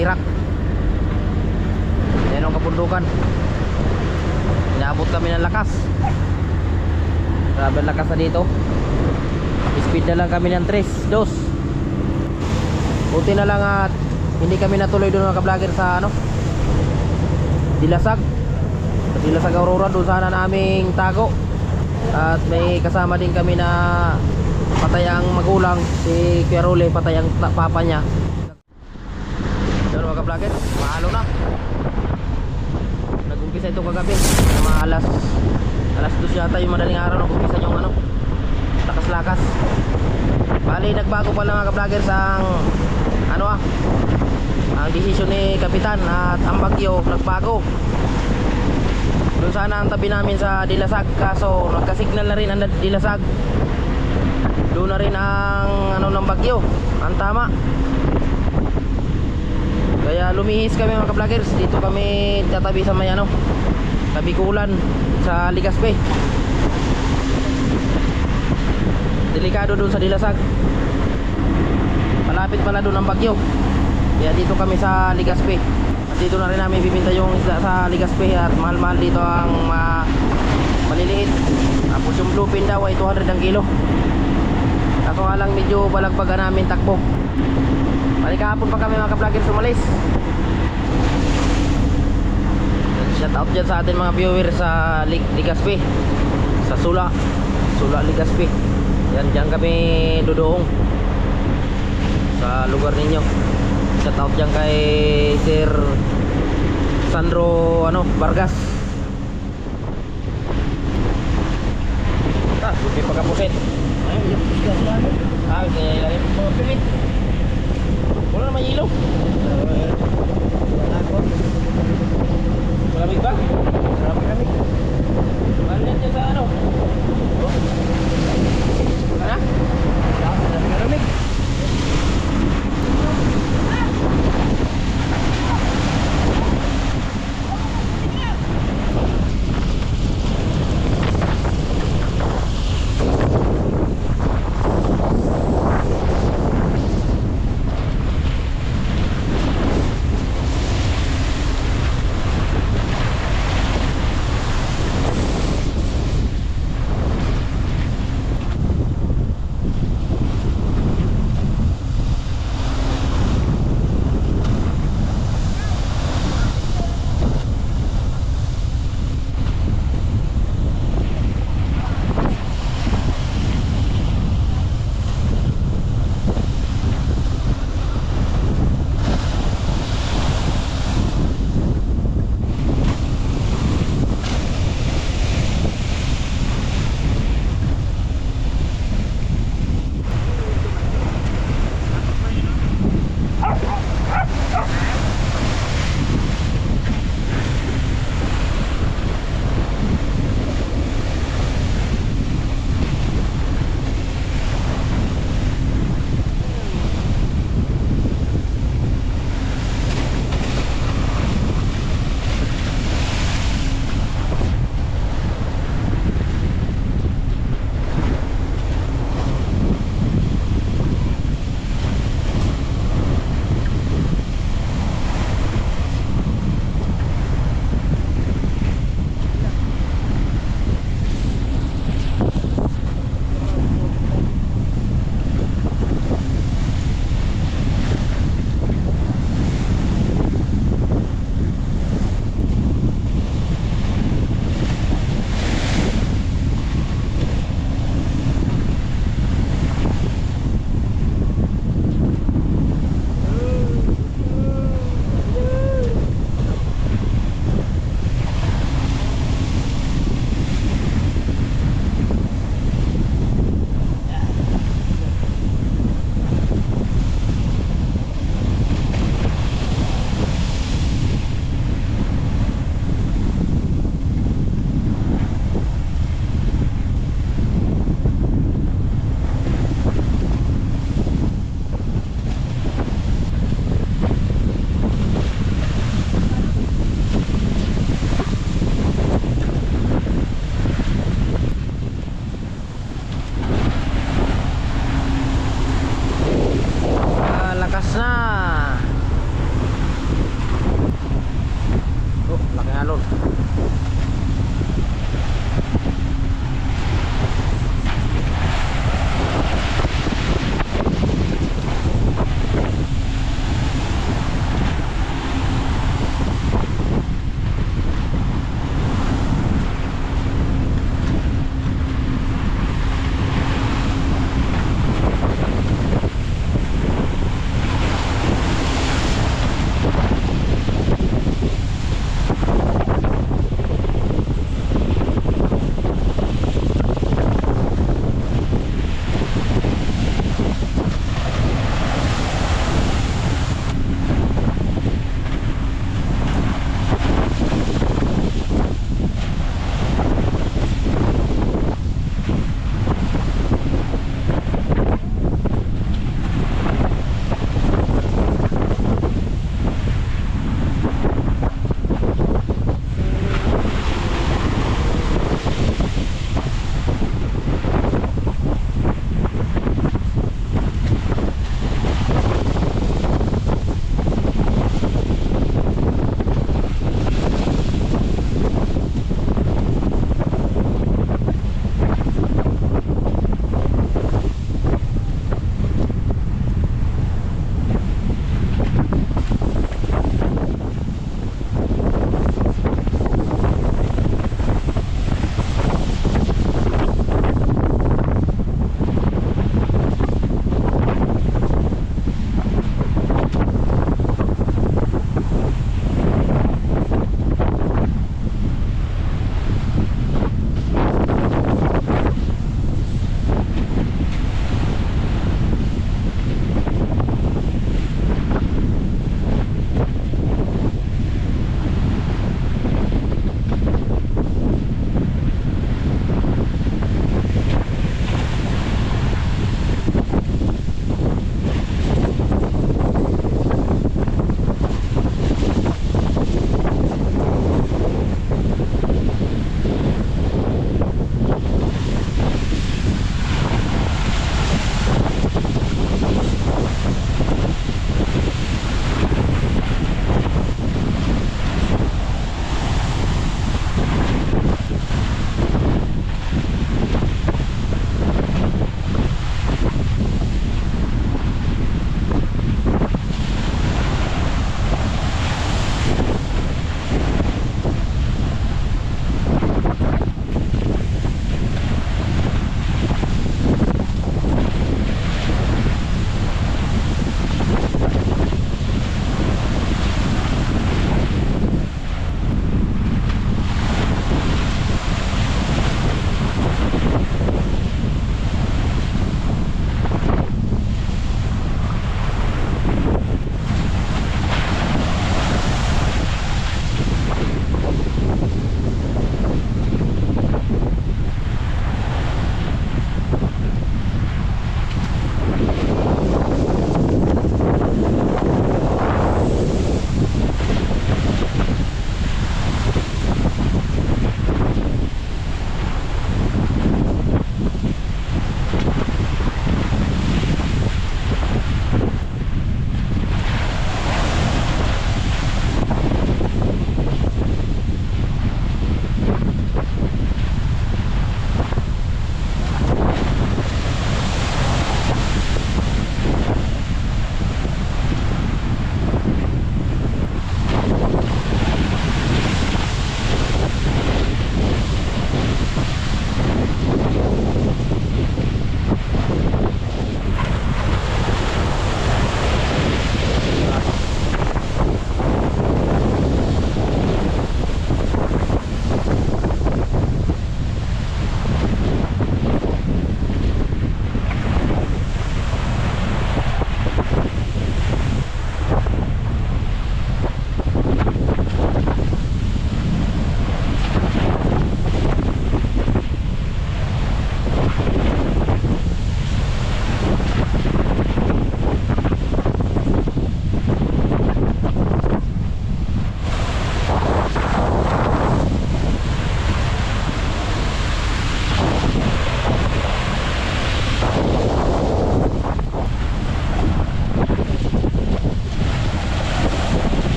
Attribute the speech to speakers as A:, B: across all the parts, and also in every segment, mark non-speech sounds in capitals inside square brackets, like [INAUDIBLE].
A: birak. Yan ang kapundukan. Inaabot kami ng lakas. Grabe lakas na dito. Speed na lang kami ng 3, 2. Buti na lang at hindi kami natuloy doon mga vlogger sa ano Dilasag sa Dilasag Aurora doon sana naming tago at may kasama din kami na patay ang magulang si Kuya Role patay ang papa niya vlogger mahalo na nag-umpisa ito kagabi mga alas alas 2 yata yung madaling araw nag-umpisa yung ano lakas-lakas Bali, nagbago pala mga ka-vloggers ano ah, ang desisyon ni Kapitan at ang bagyo nagbago. Doon sana ang tabi namin sa Dilasag kaso nagka-signal na rin ang Dilasag. Doon na rin ang ano ng bagyo, ang tama. Kaya lumihis kami mga ka-vloggers, dito kami tatabi sa may ano, Kabikulan sa Ligaspe. delikado doon sa Dilasag. Malapit pala doon ang bagyo. Kaya dito kami sa Ligaspe at dito na rin namin bibinta yung isda sa Ligaspe at mahal-mahal dito ang ma maliliit. Tapos yung bluefin daw ay 200 ang kilo. Kaso nga lang medyo balagbaga namin takbo bali kahapon pa kami mga ka-vlogger sumalis. Shout out dyan sa atin mga viewers sa Lig Ligaspe sa Sula. Sula Ligaspe yan dyan kami dudoong sa lugar ninyo. Shout out dyan kay Sir Sandro ano Vargas. Ah buti pagkapusit ah kaya ilalim wala naman ilaw malamig ba? malamig kami Malamig dyan sa ano? Oh. Ha? Malamig. na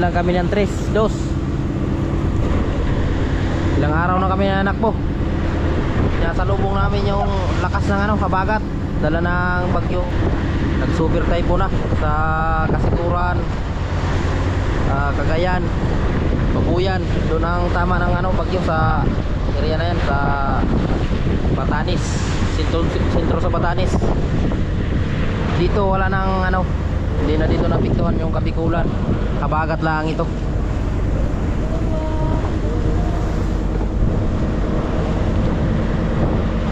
A: na lang kami ng 3, 2. Ilang araw na kami nanakbo. Kaya sa lubong namin yung lakas ng ano, habagat. Dala ng bagyo. Nag super typhoon na sa Kasikuran, ah, Cagayan, Babuyan. Doon ang tama ng ano, bagyo sa area na yan sa Batanes. Sentro, sentro sa Batanes. Dito wala nang ano, hindi na dito napiktuhan yung kabikulan. Habagat lang ito.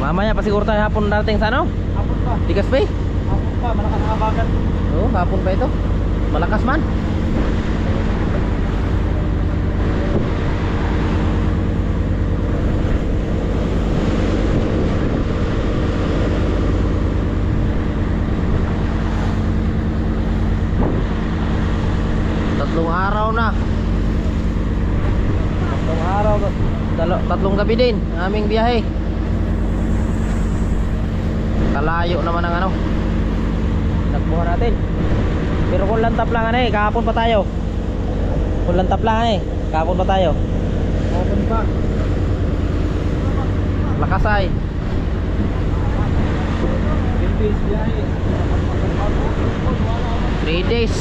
A: Mamaya pa siguro tayo hapon dating sa ano?
B: Hapon pa.
A: Bigas pa eh.
B: Hapon pa. Malakas ang habagat.
A: Oo, hapon pa ito. Malakas man. Tatlong araw na. Tatlong araw, dalo- tatlong gabi din aming biyahe. Kalayo naman ang ano. Takbuhan natin. Pero kung lantap lang ano eh, kahapon pa tayo. Kung lantap lang eh, kahapon pa tayo.
B: Hapon pa.
A: Lakas ay.
B: Bilbis biyahe.
A: 3 days.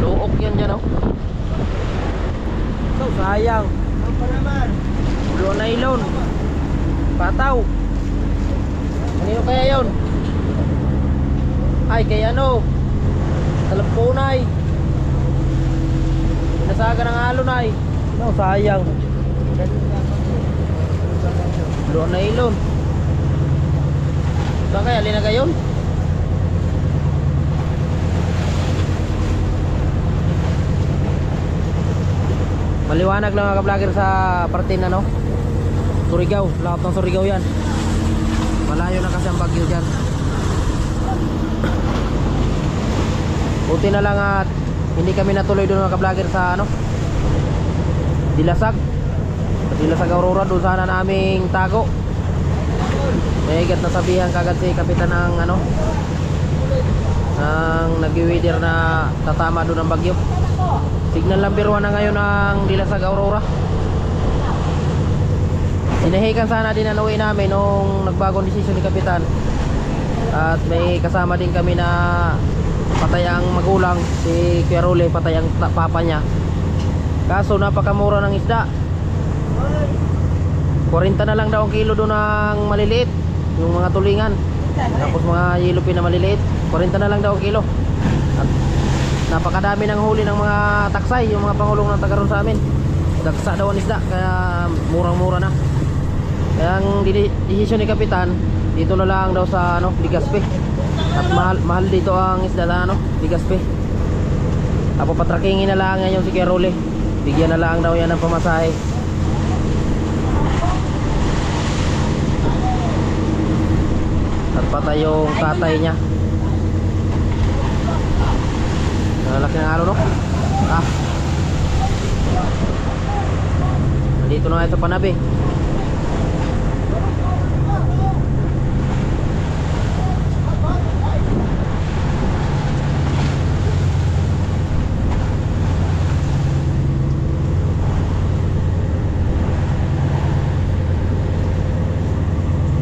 A: Luok yan dyan oh. So, sayang.
B: Naman.
A: Blue nylon. Pataw. Ano kaya yon? Ay, kay ano? Talampunay. Nasaga ng alon ay. No, sayang. Blue nylon. Saan kaya linagay yun? Maliwanag lang mga ka-vlogger sa parte na no? Surigao, lahat ng Surigao yan. Malayo na kasi ang bagyo dyan. Buti na lang at hindi kami natuloy doon mga ka-vlogger sa ano? Dilasag. Sa Dilasag Aurora doon sana naming tago. May higat na sabihan kagad si kapitan ng ano? Ang nag-weather na tatama doon ang bagyo Signal number 1 na ngayon ang Dilasag Aurora. Sinahikan sana din ang uwi namin nung nagbagong desisyon ni Kapitan. At may kasama din kami na patay ang magulang Si Kuya Rule, patay ang papa niya. Kaso napakamura ng isda. 40 na lang daw ang kilo doon ng maliliit Yung mga tulingan. Tapos mga yellow na maliliit. 40 na lang daw ang kilo napakadami ng huli ng mga taksay Yung mga pangulong ng tagaron sa amin Dagsa daw ang isda Kaya murang-mura na kaya ang desisyon ni Kapitan, dito na lang daw sa ano, Ligaspe. At mahal, mahal dito ang isda na ano, Ligaspe. Apo patrakingin na lang ngayon si Kuya Role. Bigyan na lang daw yan ng pamasahe. At patay yung tatay niya. Ng araw no? Ah. Nandito na ito panabi.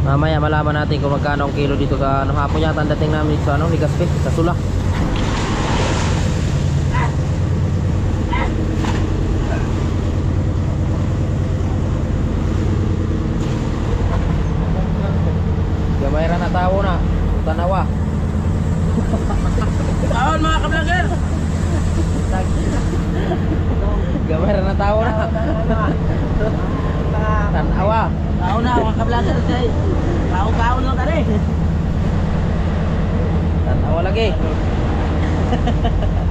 A: Mamaya malaman natin kung magkano ang kilo dito sa ano hapon yata ang dating namin dito ano Ligaspe sa Sula. Gamay ra na tao na. Tanawa.
B: Taon mga ka-vlogger.
A: Gamay na tao na. Tanawa.
B: Taon na mga ka-vlogger. Taon-taon lang tali.
A: Tanawa lagi. [LAUGHS]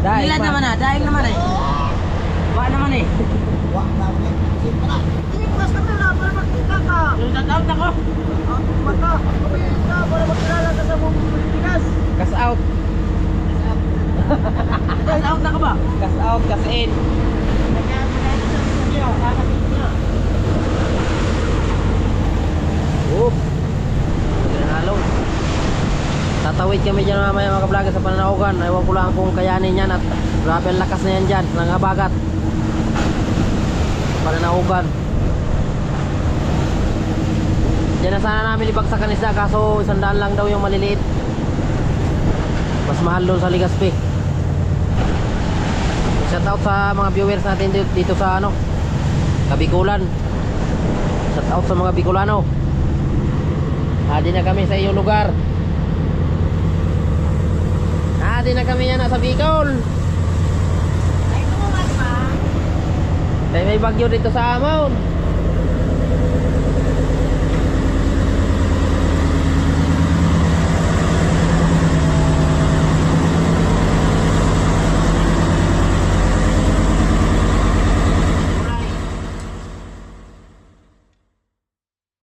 B: Daig Nila naman na, daig
A: naman eh. Wa naman
B: eh.
A: Wa
B: naman eh. Sipra. Hindi, basta na lang para magkita ka. Yung tatawag ako.
C: Magka, kumilin ka para magkilala ka sa buong Pilipinas.
A: Gas out.
B: Gas out. Gas out na ka ba?
A: Gas out, gas in. Oop. Tatawid kami dyan mamaya mga vlogger sa pananaogan. Ewan ko lang kung kayanin yan at grabe lakas na yan dyan. Nangabagat. Pananaogan. Diyan na sana namin ibagsakan isda kaso isang daan lang daw yung maliliit. Mas mahal doon sa Ligaspi. Shout out sa mga viewers natin dito, dito sa ano, Kabikulan. Shout out sa mga Bicolano. Adi na kami sa iyong lugar. Adi na kami yan sa Bicol.
B: Ay, pa.
A: Dahil may bagyo dito sa Amon.